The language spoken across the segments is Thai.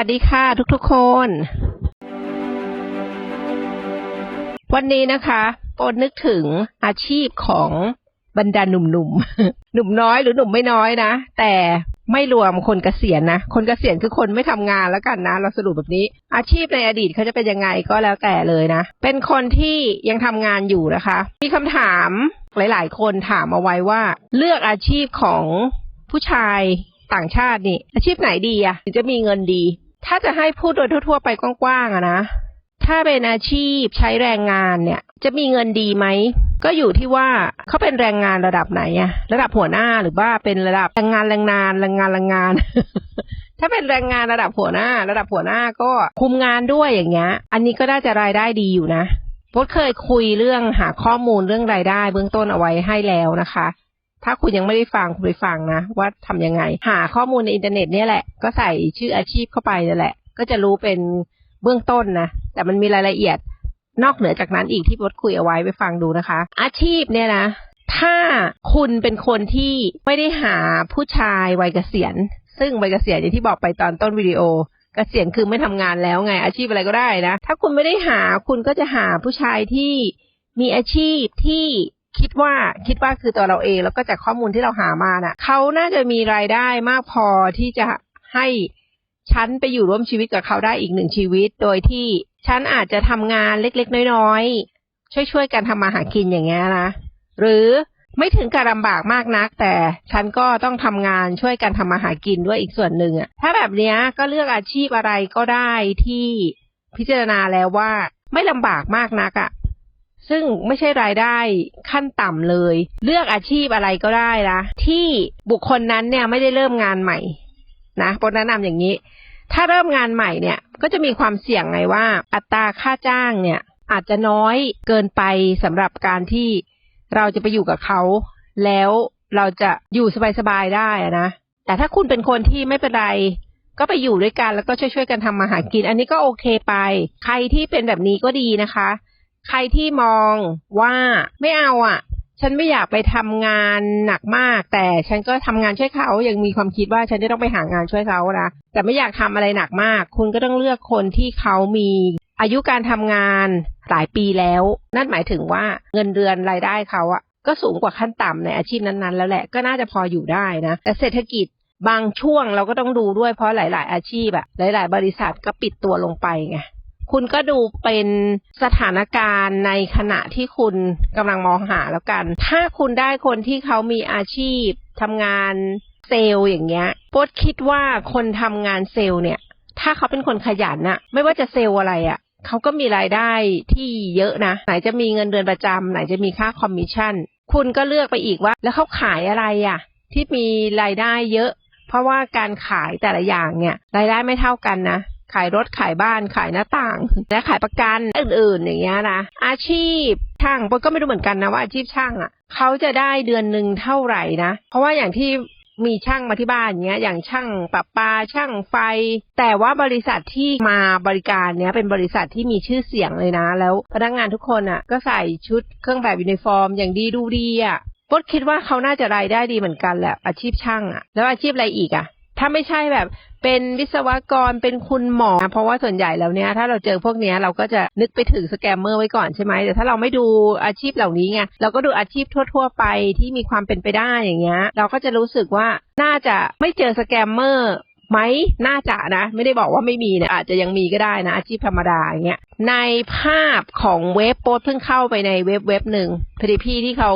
วัสดีค่ะทุกๆคน วันนี้นะคะโปนนึกถึงอาชีพของบรรดาหนุ่มๆ หนุ่มน้อยหรือหนุ่มไม่น้อยนะ แต่ไม่รวมคนเกษียณนะ คนเกษียณคือคนไม่ทำงานแล้วกันนะ เราสรุปแบบนี้ อาชีพในอดีตเขาจะเป็นยังไงก็แล้วแต่เลยนะ เป็นคนที่ยังทำงานอยู่นะคะ มีคำถามหลายๆ คนถามเอาไว้ว่า เลือกอาชีพของผู้ชายต่างชาตินี่ อาชีพไหนดีอะถึงจะมีเงินดี ถ้าจะให้พูดโดยทั่ว ๆ ไปกว้างๆอะนะ ถ้าเป็นอาชีพใช้แรงงานเนี่ย จะมีเงินดีไหม ก็อยู่ที่ว่าเขาเป็นแรงงานระดับไหนอะระดับหัวหน้าหรือว่าเป็นระดับแรงงานแรงงานแรงงานแรงงาน ถ้าเป็นแรงงานระดับหัวหน้า ระดับหัวหน้าก็คุมงานด้วยอย่างเงี้ย อันนี้ก็น่าจะรายได้ดีอยู่นะพดเคยคุยเรื่องหาข้อมูลเรื่องรายได้เบื้องต้นเอาไว้ให้แล้วนะคะ ถ้าคุณยังไม่ได้ฟังคุณไปฟังนะ ว่าทำยังไง หาข้อมูลในอินเทอร์เน็ตเนี่ยแหละ ก็ใส่ชื่ออาชีพเข้าไปนั่นแหละ ก็จะรู้เป็นเบื้องต้นนะ แต่มันมีรายละเอียดนอกเหนือจากนั้นอีกที่บดคุยเอาไว้ไปฟังดูนะคะ อาชีพเนี่ยนะ ถ้าคุณเป็นคนที่ไม่ได้หาผู้ชายวัยเกษียณ ซึ่งวัยเกษียณอย่างที่บอกไปตอนต้นวิดีโอเกษียณคือไม่ทำงานแล้วไงอาชีพอะไรก็ได้นะ ถ้าคุณไม่ได้หาคุณก็จะหาผู้ชายที่มีอาชีพที่ คิดว่าคิดว่าคือตัวเราเอง แล้วก็จากข้อมูลที่เราหามาน่ะเขาน่าจะมีรายได้มากพอที่จะให้ฉันไปอยู่ร่วมชีวิตกับเขาได้อีกหนึ่งชีวิต โดยที่ฉันอาจจะทำงานเล็กๆ น้อยๆ ช่วยๆกันทำมาหากินอย่างเงี้ยนะหรือไม่ถึงกับลำบากมากนัก แต่ฉันก็ต้องทำงานช่วยกันทำมาหากินด้วยอีกส่วนหนึ่งอะถ้าแบบเนี้ยก็เลือกอาชีพอะไรก็ได้ที่พิจารณาแล้วว่าไม่ลำบากมากนักอะ ซึ่งไม่ใช่รายได้ขั้นต่ำเลย เลือกอาชีพอะไรก็ได้นะที่บุคคลนั้นเนี่ยไม่ได้เริ่มงานใหม่นะปนแนะนำอย่างนี้ ถ้าเริ่มงานใหม่เนี่ยก็จะมีความเสี่ยงไงว่า อัตราค่าจ้างเนี่ยอาจจะน้อยเกินไปสำหรับการที่เราจะไปอยู่กับเขา แล้วเราจะอยู่สบายๆได้ะนะ แต่ถ้าคุณเป็นคนที่ไม่เป็นไรก็ไปอยู่ด้วยกันแล้วก็ช่วยๆกันทำมาหากิน อันนี้ก็โอเคไป ใครที่เป็นแบบนี้ก็ดีนะคะ ใครที่มองว่าไม่เอาอะ ฉันไม่อยากไปทำงานหนักมาก แต่ฉันก็ทำงานช่วยเขายังมีความคิดว่าฉันจะต้องไปหางานช่วยเขานะแต่ไม่อยากทำอะไรหนักมาก คุณก็ต้องเลือกคนที่เขามีอายุการทำงานหลายปีแล้ว นั่นหมายถึงว่าเงินเดือนรายได้เขาอะก็สูงกว่าขั้นต่ำในอาชีพนั้นๆ แล้วแหละก็น่าจะพออยู่ได้นะแต่เศรษฐกิจบางช่วงเราก็ต้องดูด้วยเพราะหลาย ๆ อาชีพอะหลาย ๆ บริษัทก็ปิดตัวลงไปไง คุณก็ดูเป็นสถานการณ์ในขณะที่คุณกำลังมองหาแล้วกัน ถ้าคุณได้คนที่เขามีอาชีพทำงานเซลล์อย่างเงี้ยโป๊ดคิดว่าคนทำงานเซลล์เนี่ย ถ้าเขาเป็นคนขยันนะไม่ว่าจะเซลล์อะไรอะ่ะเขาก็มีรายได้ที่เยอะนะ ไหนจะมีเงินเดือนประจำไหนจะมีค่าคอมมิชชั่น คุณก็เลือกไปอีกว่า แล้วเขาขายอะไรอะ่ะที่มีรายได้เยอะ เพราะว่าการขายแต่ละอย่างเนี่ย รายได้ไม่เท่ากันนะ ขายรถขายบ้านขายหน้าต่าง และขายประกันอื่นๆ อย่างเงี้ยนะอาชีพช่างปนก็ไม่รู้เหมือนกันนะว่าอาชีพช่างอะเขาจะได้เดือนหนึ่งเท่าไหร่นะ เพราะว่าอย่างที่มีช่างมาที่บ้านเงี้ย อย่างช่างปรับปาช่างไฟ แต่ว่าบริษัทที่มาบริการเนี้ยเป็นบริษัทที่มีชื่อเสียงเลยนะ แล้วพนักงานทุกคนอะ ก็ใส่ชุดเครื่องแบบยูนิฟอร์ม อย่างดีดูดีอะปดคิดว่าเขาน่าจะรายได้ดีเหมือนกันแหละอาชีพช่างอะ แล้วอาชีพอะไรอีกอะ ถ้าไม่ใช่แบบเป็นวิศวกรเป็นคุณหมอ เพราะว่าส่วนใหญ่แล้วเนี้ยถ้าเราเจอพวกเนี้ยเราก็จะนึกไปถึงสแกมเมอร์ไว้ก่อนใช่ไหมแต่ถ้าเราไม่ดูอาชีพเหล่านี้ไงเราก็ดูอาชีพทั่ว ๆ ไปที่มีความเป็นไปได้อย่างเงี้ย เราก็จะรู้สึกว่าน่าจะไม่เจอสแกมเมอร์ไหมน่าจะนะ ไม่ได้บอกว่าไม่มีนะอาจจะยังมีก็ได้นะ อาชีพธรรมดาอย่างเงี้ยในภาพของเว็บโพสเพิ่งเข้าไปในเว็บเว็บหนึ่งพอดีพี่ที่เขา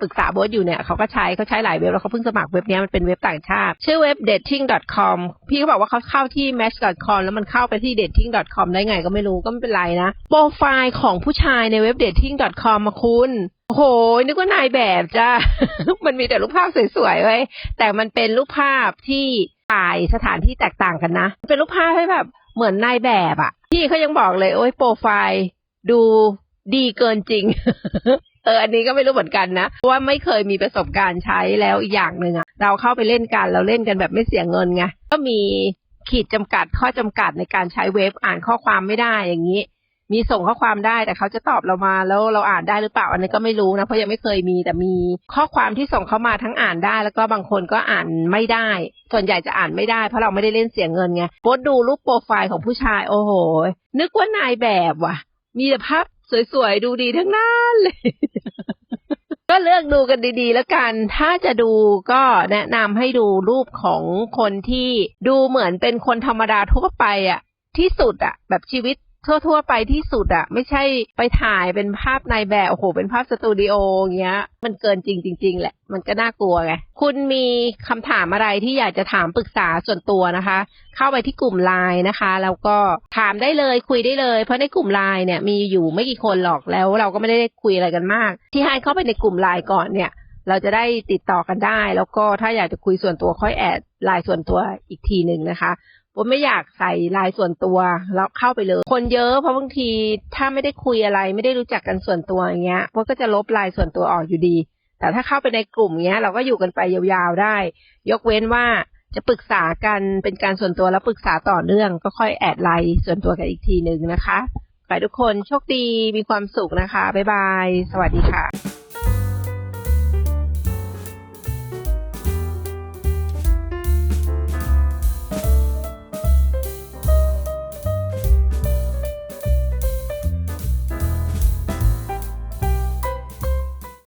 ปรึกษาโบสอยู่เนี่ยเขาก็ใช้เขาใช้หลายเว็บแล้วเขาเพิ่งสมัครเว็บนี้มันเป็นเว็บต่างชาติ ชื่อเว็บ dating.com พี่เขาบอกว่าเขาเข้าที่ match.com แล้วมันเข้าไปที่ dating.com ได้ไงก็ไม่รู้ก็ไม่เป็นไรนะ โปรไฟล์ของผู้ชายในเว็บ dating.com มาคุณโอ้โหนึกว่านายแบบจ้ามันมีแต่รูปภาพสวยๆไว้แต่มันเป็นรูปภาพที่ถ่ายสถานที่แตกต่างกันนะ เป็นรูปภาพให้แบบเหมือนนายแบบอะพี่เขายังบอกเลย โอ้ยโปรไฟล์ดูดีเกินจริง เอออันนี้ก็ไม่รู้เหมือนกันนะเพราะว่าไม่เคยมีประสบการณ์ใช้แล้วอีกอย่างหนึ่งอะเราเข้าไปเล่นกันเราเล่นกันแบบไม่เสียเงินไงก็มีขีดจำกัดข้อจำกัดในการใช้เว็บอ่านข้อความไม่ได้อย่างนี้ มีส่งข้อความได้แต่เขาจะตอบเรามาแล้วเราอ่านได้หรือเปล่าอันนี้ก็ไม่รู้นะเพราะยังไม่เคยมีแต่มีข้อความที่ส่งเข้ามาทั้งอ่านได้ แล้วก็บางคนก็อ่านไม่ได้ ส่วนใหญ่จะอ่านไม่ได้เพราะเราไม่ได้เล่นเสียงเงินไงโพสดูรูปโปรไฟล์ของผู้ชายโอ้โหนึกว่านายแบบว่ะ มีแต่ภาพ สวยๆ ดูดีทั้งนั้นเลย ก็เลือกดูกันดีๆ แล้วกัน ถ้าจะดูก็แนะนำให้ดูรูปของคนที่ดูเหมือนเป็นคนธรรมดาทั่วไปอะที่สุดอะแบบชีวิต ทั่ว ๆ ไปที่สุดอะไม่ใช่ไปถ่ายเป็นภาพในแบบโอ้โห เป็นภาพสตูดิโออย่างเงี้ย มันเกินจริงจริงๆแหละ มันก็น่ากลัวไงคุณมีคำถามอะไรที่อยากจะถามปรึกษาส่วนตัวนะคะ เข้าไปที่กลุ่มไลน์นะคะ แล้วก็ถามได้เลยคุยได้เลย เพราะในกลุ่มไลน์เนี่ยมีอยู่ไม่กี่คนหรอกแล้ว เราก็ไม่ได้คุยอะไรกันมาก ที่ให้เข้าไปในกลุ่มไลน์ก่อนเนี่ยเราจะได้ติดต่อกันได้ แล้วก็ถ้าอยากจะคุยส่วนตัวค่อยแอดไลน์ส่วนตัวอีกทีหนึ่งนะคะ ผมไม่อยากใส่ไลน์ส่วนตัวแล้วเข้าไปเลย คนเยอะเพราะบางทีถ้าไม่ได้คุยอะไรไม่ได้รู้จักกันส่วนตัวอย่างเงี้ยพวกก็จะลบไลน์ส่วนตัวออกอยู่ดี แต่ถ้าเข้าไปในกลุ่มเงี้ย เราก็อยู่กันไปยาวๆได้ ยกเว้นว่าจะปรึกษากันเป็นการส่วนตัวแล้วปรึกษาต่อเนื่อง ก็ค่อยแอดไลน์ส่วนตัวกันอีกทีหนึ่งนะคะขอให้ทุกคนโชคดีมีความสุขนะคะบ๊ายบาย สวัสดีค่ะ